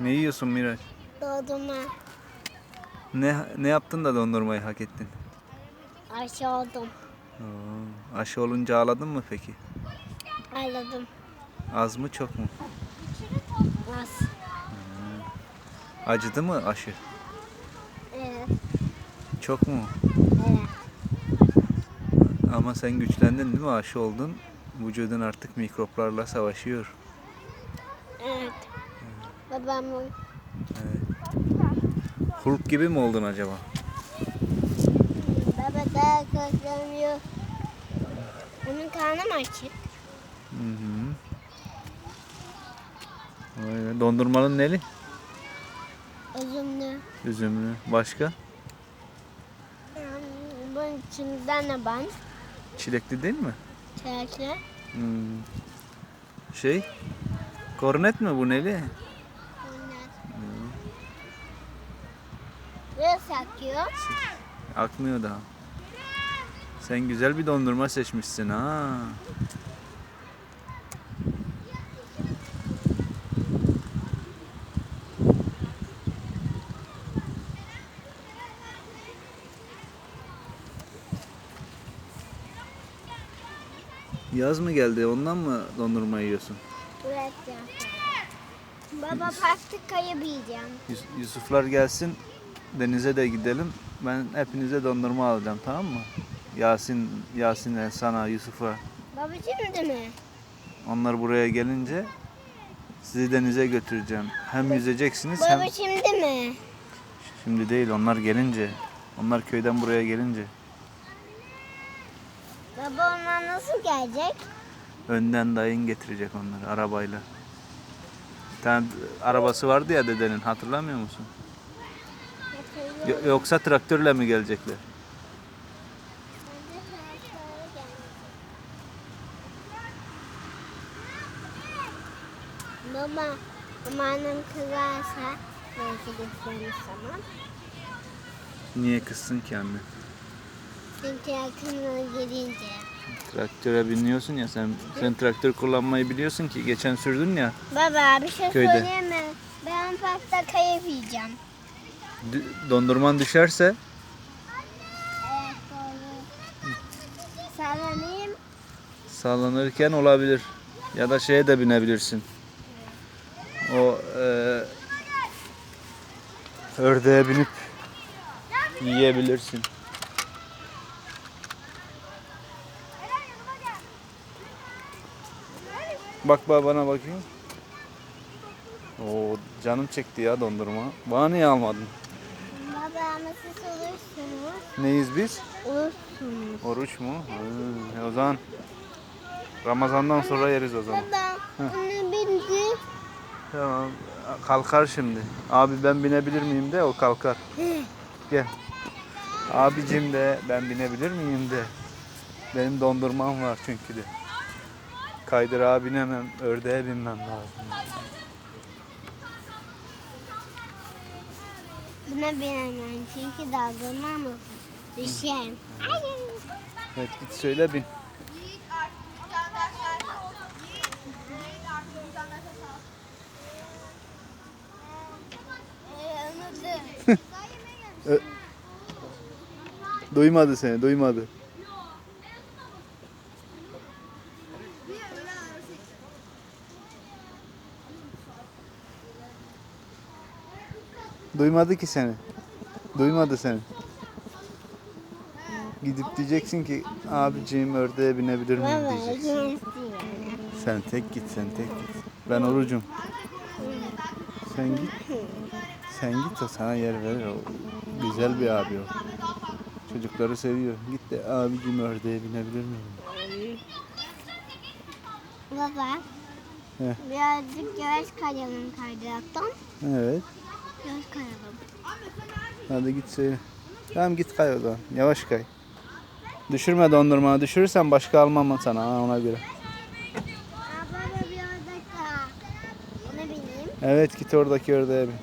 Ne yiyorsun Miraç? Doğduma Ne ne yaptın da dondurmayı hak ettin? aşı oldum. Oo, aşı olunca ağladın mı peki? Ağladım. Az mı çok mu? Az. Acıdı mı aşı? Evet. Çok mu? Evet. Ama sen güçlendin değil mi? Aşı oldun. Vücudun artık mikroplarla savaşıyor. Evet. Babamın Hulk gibi mi oldun acaba? baba daha korkmuyor. Onun karnı mı açık? Hı hı. Öyle. Dondurmanın neli? Üzümlü. Üzümlü. Başka? Bunun içinden de ben. Çilekli değil mi? Çilekli. Hmm. Şey? Kornet mi bu neli? Biraz akıyor. Akmıyor daha. Sen güzel bir dondurma seçmişsin ha. Yaz mı geldi ondan mı dondurma yiyorsun? Evet ya. Baba pastikayı yiyeceğim. Yus- Yusuflar gelsin denize de gidelim. Ben hepinize dondurma alacağım tamam mı? Yasin, Yasin'e, sana, Yusuf'a. Baba şimdi mi? Onlar buraya gelince sizi denize götüreceğim. Hem yüzeceksiniz hem... Baba şimdi mi? Şimdi değil onlar gelince. Onlar köyden buraya gelince. Baba onlar nasıl gelecek? Önden dayın getirecek onları arabayla. Bir tane arabası vardı ya dedenin hatırlamıyor musun? Yo- Yoksa traktörle mi gelecekler? Baba, amanın kızarsa belki gitmemiz zaman. Niye kızsın ki anne? Çünkü yakınına gelince. Traktöre biniyorsun ya sen. Sen traktör kullanmayı biliyorsun ki. Geçen sürdün ya. Baba bir şey Köyde. söyleyeyim mi? Ben pasta kayıp yiyeceğim. Dondurman düşerse Evet doğru. Sallanayım. sallanırken olabilir. Ya da şeye de binebilirsin. O e, ördeğe binip yiyebilirsin. Bak bak bana bakayım. Oo canım çekti ya dondurma. Bana niye almadın? Siz olursunuz. Neyiz biz? Olursunuz. Oruç mu? Hı, o zaman Ramazan'dan sonra yeriz o zaman. Baba bunu bindi. Tamam. Kalkar şimdi. Abi ben binebilir miyim de o kalkar. Gel. Abicim de ben binebilir miyim de. Benim dondurmam var çünkü de. Kaydırağa binemem, ördeğe binmem lazım. Buna binemem çünkü dalgınma mı? Düşerim. Evet git söyle bin. Duymadı seni, duymadı. Duymadı ki seni. Duymadı seni. Gidip diyeceksin ki abiciğim ördeğe binebilir miyim diyeceksin. Sen tek git sen tek git. Ben orucum. Sen git. Sen git o sana yer verir o. Güzel bir abi o. Çocukları seviyor. Git de abicim ördeğe binebilir miyim? Baba. Heh. Birazcık yavaş kayalım kaydıraktan. Evet. Yavaş kayalım. Hadi git söyle. Tamam git kay o zaman. Yavaş kay. Düşürme dondurma. Düşürürsen başka almam sana ha, ona göre. Aa, baba bir dakika. Ona bineyim. Evet git oradaki ördeğe bin.